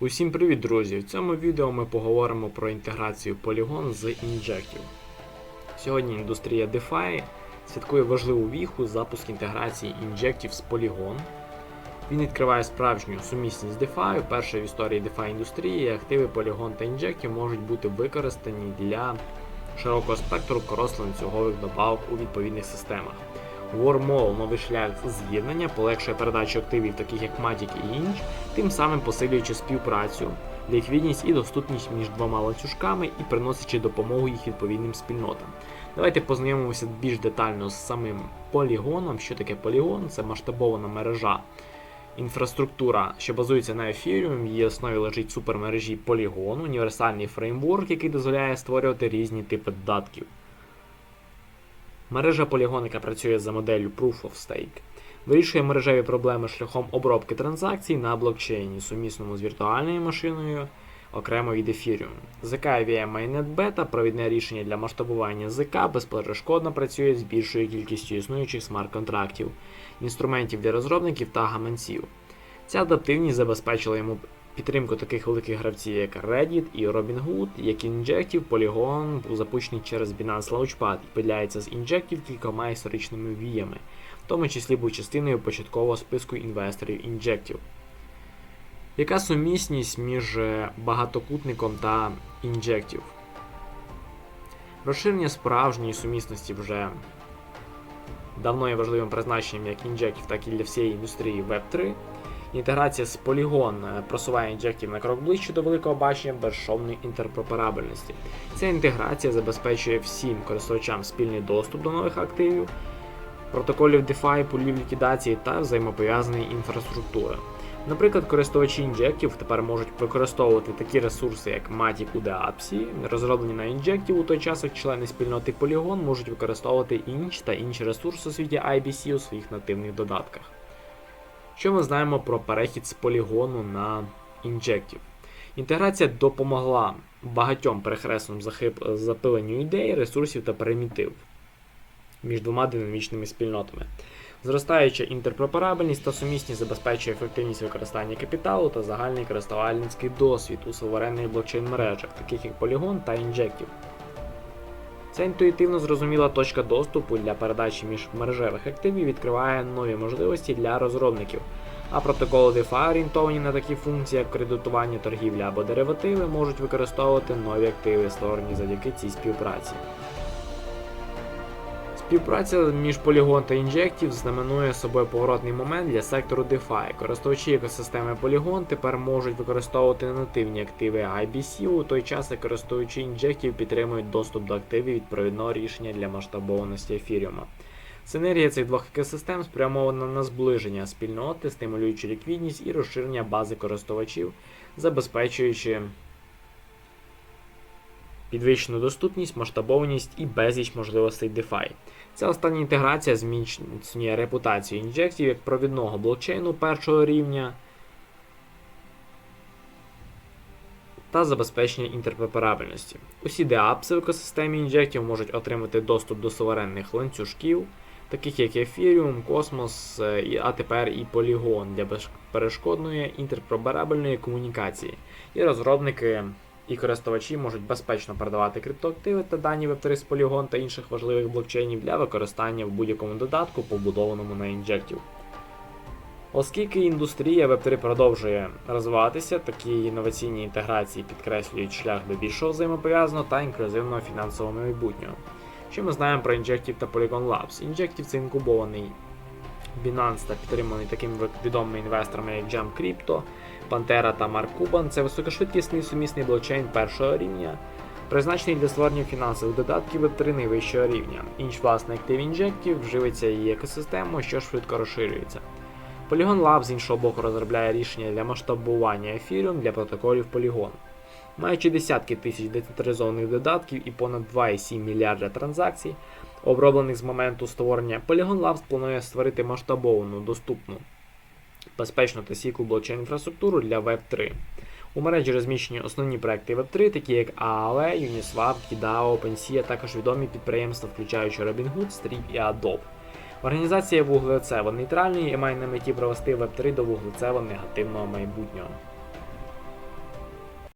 Усім привіт, друзі! В цьому відео ми поговоримо про інтеграцію Polygon з Injective. Сьогодні індустрія DeFi святкує важливу віху запуск інтеграції Injective з Polygon. Він відкриває справжню сумісність DeFi. Перше в історії DeFi індустрії активи Polygon та Injective можуть бути використані для широкого спектру крос-ланцюгових добавок у відповідних системах. Wormhole – новий шлях з'єднання, полегшує передачу активів, таких як Matic і Inch, тим самим посилюючи співпрацю, ліквідність і доступність між двома ланцюжками і приносячи допомогу їх відповідним спільнотам. Давайте познайомимося більш детально з самим полігоном. Що таке полігон? Це масштабована мережа. Інфраструктура, що базується на Ethereum, в її основі лежить супермережі Polygon, універсальний фреймворк, який дозволяє створювати різні типи додатків. Мережа яка працює за моделлю Proof of Stake, вирішує мережеві проблеми шляхом обробки транзакцій на блокчейні, сумісному з віртуальною машиною, окремо від Ethereum. ZK IVM Mainnet Beta – провідне рішення для масштабування ZK безперешкодно працює з більшою кількістю існуючих смарт-контрактів, інструментів для розробників та гаманців. Ця адаптивність забезпечила йому підтримку таких великих гравців, як Reddit і Robinhood, як Injective, Polygon був запущений через Binance Launchpad і поділяється з Injective кількома історичними віями, в тому числі був частиною початкового списку інвесторів Injective. Яка сумісність між е, багатокутником та Injective? Розширення справжньої сумісності вже давно є важливим призначенням як Injective, так і для всієї індустрії Web3. Інтеграція з Polygon е, просуває Injective на крок ближче до великого бачення безшовної інтерпреперабельності. Ця інтеграція забезпечує всім користувачам спільний доступ до нових активів, протоколів DeFi, пулів ліквідації та взаємопов'язаної інфраструктури. Наприклад, користувачі Injective тепер можуть використовувати такі ресурси, як Matic у Deapsi, розроблені на Injective у той час, як члени спільноти Polygon можуть використовувати Inch та інші ресурси у світі IBC у своїх нативних додатках. Що ми знаємо про перехід з полігону на Injective? Інтеграція допомогла багатьом перехресним запиленню ідей, ресурсів та примітив між двома динамічними спільнотами. Зростаюча інтерпреперабельність та сумісність забезпечує ефективність використання капіталу та загальний користувальницький досвід у суверенних блокчейн-мережах, таких як Polygon та Injective. Ця інтуїтивно зрозуміла точка доступу для передачі міжмережевих активів відкриває нові можливості для розробників, а протоколи DeFi, орієнтовані на такі функції, як кредитування, торгівля або деривативи, можуть використовувати нові активи, створені завдяки цій співпраці. Співпраця між Polygon та Injective знаменує собою поворотний момент для сектору DeFi. Користувачі екосистеми Polygon тепер можуть використовувати нативні активи IBC у той час, як користувачі Injective підтримують доступ до активів від провідного рішення для масштабованості ефіріума. Синергія цих двох екосистем спрямована на зближення спільноти, стимулюючи ліквідність і розширення бази користувачів, забезпечуючи підвищену доступність, масштабованість і безліч можливостей DeFi. Ця остання інтеграція зміцнює репутацію Injective як провідного блокчейну першого рівня та забезпечення інтерпреперабельності. Усі деапси в екосистемі Injective можуть отримати доступ до суверенних ланцюжків, таких як Ethereum, Cosmos, е, а тепер і Polygon для безперешкодної інтерпреперабельної комунікації. І розробники і користувачі можуть безпечно передавати криптоактиви та дані Web3 з Polygon та інших важливих блокчейнів для використання в будь-якому додатку, побудованому на Injective. Оскільки індустрія Web3 продовжує розвиватися, такі інноваційні інтеграції підкреслюють шлях до більшого взаємопов'язаного та інклюзивного фінансового майбутнього. Що ми знаємо про Injective та Polygon Labs? Injective це інкубований Binance та підтриманий такими відомими інвесторами, як Jump Crypto, Pantera та Mark Cuban. Це високошвидкісний сумісний блокчейн першого рівня, призначений для створення фінансових додатків Web3 найвищого рівня. Інш власне Active Injective вживиться її екосистему, що швидко розширюється. Polygon Lab з іншого боку розробляє рішення для масштабування Ethereum для протоколів Polygon. Маючи десятки тисяч децентралізованих додатків і понад 2,7 мільярда транзакцій, оброблених з моменту створення, Polygon Labs планує створити масштабовану, доступну, безпечну та стійку блокчейн інфраструктуру для Web3. У мережі розміщені основні проекти Web3, такі як AALE, Uniswap, KDAO, OpenSea, а також відомі підприємства, включаючи Robinhood, Stripe і Adobe. Організація вуглецево нейтральної і має на меті провести Web3 до вуглецево негативного майбутнього.